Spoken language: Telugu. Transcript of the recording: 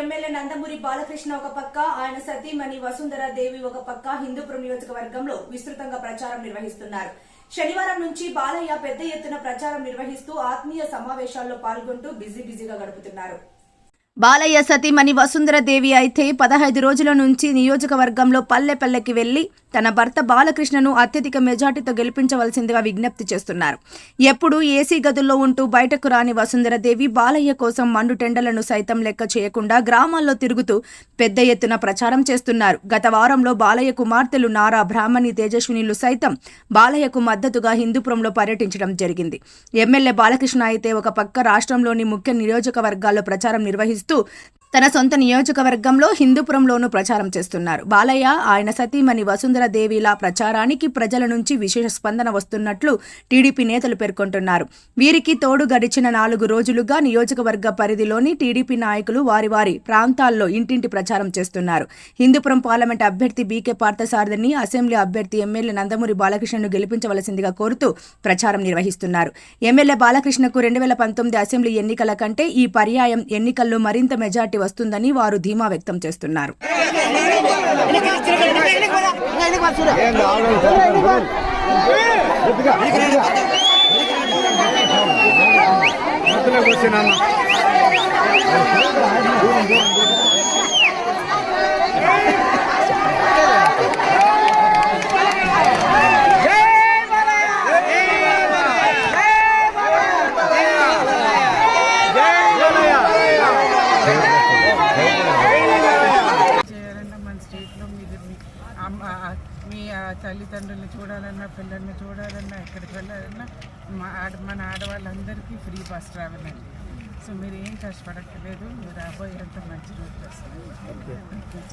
ఎమ్మెల్యే నందమూరి బాలకృష్ణ ఒక పక్క ఆయన సతీమణి వసుంధర దేవి ఒక పక్క హిందూపురం నియోజకవర్గంలో విస్తృతంగా ప్రచారం నిర్వహిస్తున్నారు. శనివారం నుంచి బాలయ్య పెద్ద ఎత్తున ప్రచారం నిర్వహిస్తూ ఆత్మీయ సమావేశాల్లో పాల్గొంటూ బిజీ బిజీగా గడుపుతున్నారు. బాలయ్య సతీమణి వసుంధరదేవి అయితే పదహైదు రోజుల నుంచి నియోజకవర్గంలో పల్లె పల్లెకి వెళ్ళి తన భర్త బాలకృష్ణను అత్యధిక మెజార్టీతో గెలిపించవలసిందిగా విజ్ఞప్తి చేస్తున్నారు. ఎప్పుడు ఏసీ గదుల్లో ఉంటూ బయటకు రాని వసుంధరదేవి బాలయ్య కోసం మండు టెండలను సైతం లెక్క చేయకుండా గ్రామాల్లో తిరుగుతూ పెద్ద ఎత్తున ప్రచారం చేస్తున్నారు. గత వారంలో బాలయ్య కుమార్తెలు నారా బ్రాహ్మణి తేజస్వినిలు సైతం బాలయ్యకు మద్దతుగా హిందూపురంలో పర్యటించడం జరిగింది. ఎమ్మెల్యే బాలకృష్ణ అయితే ఒక పక్క రాష్ట్రంలోని ముఖ్య నియోజకవర్గాల్లో ప్రచారం నిర్వహిస్తూ తన సొంత నియోజకవర్గంలో హిందూపురంలోనూ ప్రచారం చేస్తున్నారు. బాలయ్య ఆయన సతీమణి వసుంధర దేవిలా ప్రచారానికి ప్రజల నుంచి విశేష స్పందన వస్తున్నట్లు టీడీపీ నేతలు పేర్కొంటున్నారు. వీరికి తోడు గడిచిన నాలుగు రోజులుగా నియోజకవర్గ పరిధిలోని టీడీపీ నాయకులు వారి వారి ప్రాంతాల్లో ఇంటింటి ప్రచారం చేస్తున్నారు. హిందూపురం పార్లమెంట్ అభ్యర్థి బీకే పార్థసారథిని అసెంబ్లీ అభ్యర్థి ఎమ్మెల్యే నందమూరి బాలకృష్ణను గెలిపించవలసిందిగా కోరుతూ ప్రచారం నిర్వహిస్తున్నారు. ఎమ్మెల్యే బాలకృష్ణకు రెండు వేల పంతొమ్మిది అసెంబ్లీ ఎన్నికల కంటే ఈ పర్యాయం ఎన్నికల్లో మరింత మెజార్టీ వస్తుందని వారు ధీమా వ్యక్తం చేస్తున్నారు. ఏం రావడం సార్ కొద్దిగా మధ్యలోకి వచ్చినాను చేయాలన్నా మన స్టేట్లో మీరు మీ అమ్మ మీ తల్లిదండ్రుల్ని చూడాలన్నా పిల్లల్ని చూడాలన్నా ఎక్కడికి వెళ్ళాలన్నా మా ఆడ మన ఆడవాళ్ళందరికీ ఫ్రీ బస్ ట్రావెల్ అండి. సో మీరు ఏం కష్టపడక్కర్లేదు మీరు రాబోయేంత మంచి రోజు వస్తుంది